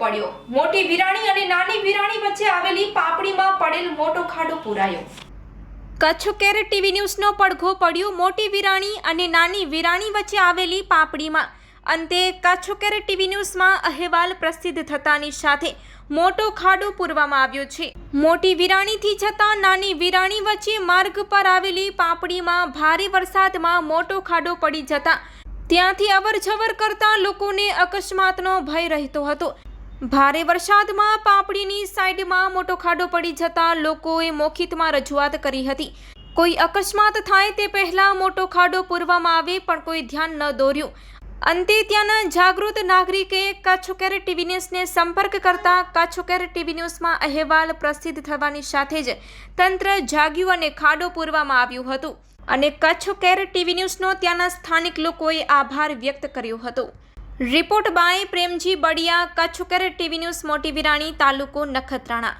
પડ્યો. મોટી વિરાણી અને નાની વિરાણી વચ્ચે આવેલી પાપડીમાં પડેલ મોટો ખાડો પુરાયો. કચ્છ કેર ટીવી ન્યૂઝનો પડઘો પડ્યો. મોટી વિરાણી અને નાની વિરાણી વચ્ચે આવેલી પાપડીમાં. અંતે કચ્છ કેર ટીવી ન્યૂઝમાં અહેવાલ પ્રસિદ્ધ થતાની સાથે મોટો ખાડો પૂરવામાં આવ્યો છે. મોટી વિરાણીથી જતાં નાની વિરાણી વચ્ચે માર્ગ પર આવેલી પાપડીમાં ભારે વરસાદમાં મોટો ખાડો પડી જતા ત્યાંથી અવરજવર કરતા લોકોને અકસ્માતનો ભય રહેતો હતો. ભારે વરસાદમાં પાપડીની સાઈડમાં મોટો ખાડો પડી જતા લોકોએ મોખિતમાં રજૂઆત કરી હતી. કોઈ અકસ્માત થાય તે પહેલા મોટો ખાડો પૂરવામાં આવે પણ કોઈ ધ્યાન ન દોર્યું. અંતે ત્યાંના જાગૃત નાગરિકે કચ્છ કેર ટીવી ન્યૂઝને સંપર્ક કરતા કચ્છ કેર ટીવી ન્યૂઝમાં અહેવાલ પ્રસિદ્ધ થવાની સાથે જ તંત્ર જાગ્યું અને ખાડો પૂરવામાં આવ્યું હતું. અને કચ્છ કેર ટીવી ન્યૂઝનો ત્યાંના સ્થાનિક લોકોએ આભાર વ્યક્ત કર્યો હતો. Report by Premji Badiya Kutch care TV news, Moti Virani, તાલુકો નખત્રાણા.